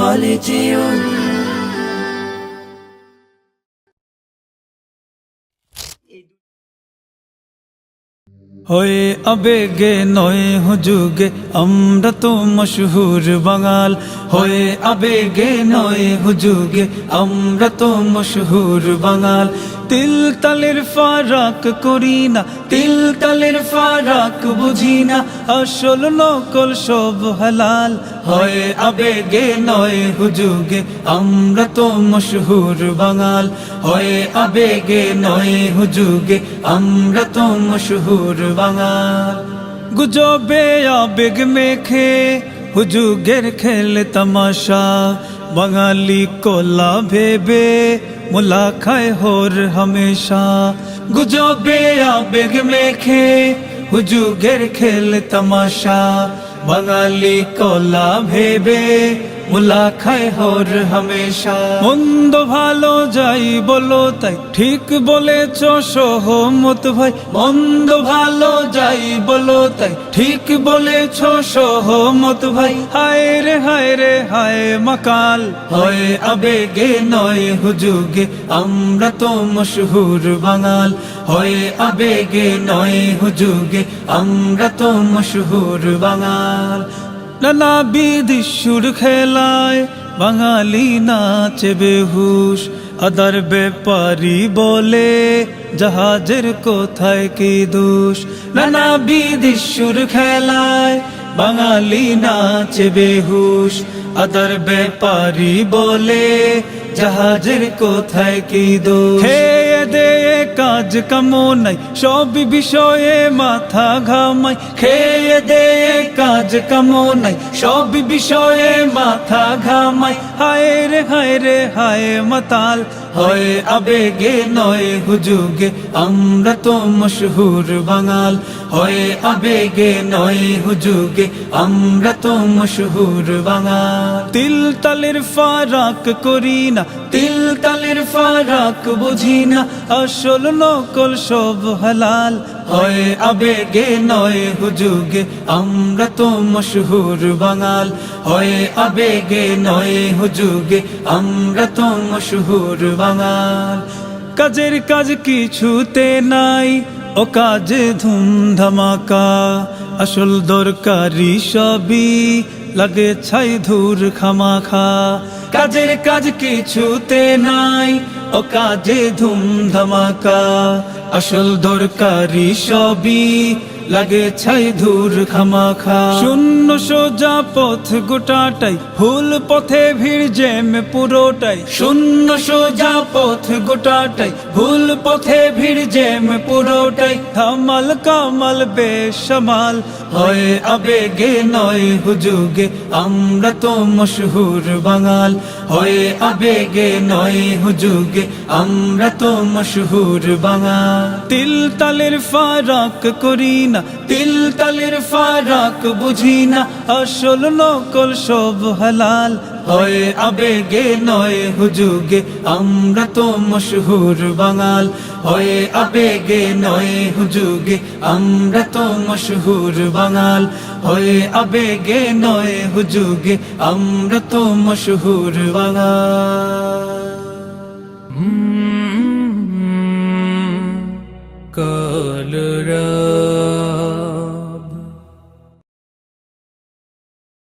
হলে যেও হয়ে আবেগে নয় হুজুগে আমরা তো মশহুর বাঙাল হয়ে আবেগে নয় আমরা তো মশহুর বাঙাল তিল তালের ফারাক করি না তিল তালের ফারাক বুঝি না আসল নকল সব হালাল হয় আবেগে নয় হুজুগে, আমরা তো মশহুর বাঙাল। হয় আবেগে নয় হুজুগে, আমরা তো মশহুর বাঙাল। গুজবে আবেগ মেখে হুজুগের খেল তামাশা, বাঙালি কোলা ভেবে মুলা খায় হোর হমেশা। গুজবে আবেগ মেখে হুজুগের খেল তামাশা বাঙালি কোলা ভেবে মুলা খায় হোর হমেশা। মন্দ ভালো যাই বলো তাই ঠিক বলেছ সহমত ভাই। মন্দ ভালো যাই বলো তাই ঠিক বলেছ সহমত ভাই। হায় রে হায় রে, হায় মকাল, হয় আবেগে নয় হুজুগে। আমরা তো মশহুর বাঙাল, হয় আবেগে নয় হুজুগে। আমরা তো মশহুর বাঙাল। নানা বিধি সুর খেলায় বাঙালি নাচে বেহুশ। আদার ব্যাপারি বলে, জাহাজের কোথায় কি দোষ? নানা বিধি সুর খেলায় বাঙালি নাচে বেহুশ। আদার ব্যাপারি বলে, জাহাজের কোথায় কি দোষ? দেয়ে কাজ কামো নাই, সব বিষয়ে মাথা ঘামাই। খেয়ে দে, কাজ কামো নাই, সব বিষয়ে মাথা ঘামাই। হায় রে হায় রে, হায় মাতাল হয় আবেগে নয় হুজুগে আমরা তো মশহুর বাঙাল। হয় আবেগে নয় হুজুগে আমরা তো মশহুর বাঙাল। তিল তালের ফারাক করি না তিল তালের ফারাক বুঝি না আসল নকল সব হালাল। হয় আবেগে নয় হুজুগে, আমরা তো মশহুর বাঙাল। হয় আবেগে নয় হুজুগে, আমরা তো মশহুর বাঙাল। কাজের কাজ কিছুতে নাই, ও কাজে ধুম ধামাকা আসল দরকারি সবই লাগে ছাই ধুর খামাখা। কাজের কাজ কিছুতে নাই ও কাজে ধুম ধামাকা আসল দরকারি সবই লাগে ছাই ধুর খামাখা। শূন্য সোজা পথ গোটাটাই ভুল পথে ভিড় জ্যাম পুরোটাই। শূন্য সোজা পথ গোটাটাই ভুল পথে ভিড় জ্যাম পুরোটাই। থামাল কামাল বেশমাল হয় আবেগে নয় হুজুগে আমরা তো মশহুর বাঙাল। হয় আবেগে নয় হুজুগে আমরা তো মশহুর বাঙাল। তিল তালের ফারাক করি না তিল তালের ফারাক বুঝি না, আসল নকল সব হালাল। হয় আবেগে নয় হুজুগে, আমরা তো মশহুর বাঙাল। হয় আবেগে নয় হুজুগে, আমরা তো মশহুর বাঙাল। হয় আবেগে নয় হুজুগে, আমরা তো মশহুর বাঙাল। কলরা